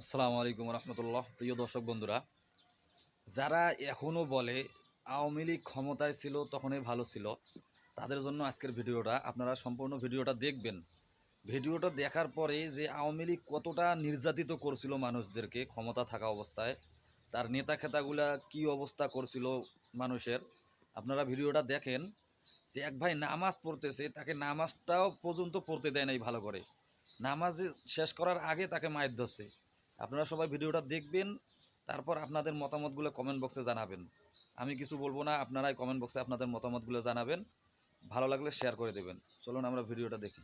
আসসালামু আলাইকুম রহমতুল্লাহ। প্রিয় দর্শক বন্ধুরা, যারা এখনও বলে আওয়ামী লীগ ক্ষমতায় ছিল তখনই ভালো ছিল, তাদের জন্য আজকের ভিডিওটা, আপনারা সম্পূর্ণ ভিডিওটা দেখবেন। ভিডিওটা দেখার পরে যে আওয়ামী লীগ কতটা নির্যাতিত করছিল মানুষদেরকে ক্ষমতা থাকা অবস্থায়, তার নেতা খেতাগুলা কি অবস্থা করছিল মানুষের, আপনারা ভিডিওটা দেখেন যে এক ভাই নামাজ পড়তেছে, তাকে নামাজটাও পর্যন্ত পড়তে দেয় নাই ভালো করে। নামাজ শেষ করার আগে তাকে মায়ের ধরছে। আপনারা সবাই ভিডিওটা দেখবেন, তারপর আপনাদের মতামতগুলো কমেন্ট বক্সে জানাবেন। আমি কিছু বলব না, আপনারাই কমেন্ট বক্সে আপনাদের মতামতগুলো জানাবেন। ভালো লাগলে শেয়ার করে দেবেন। চলুন আমরা ভিডিওটা দেখি।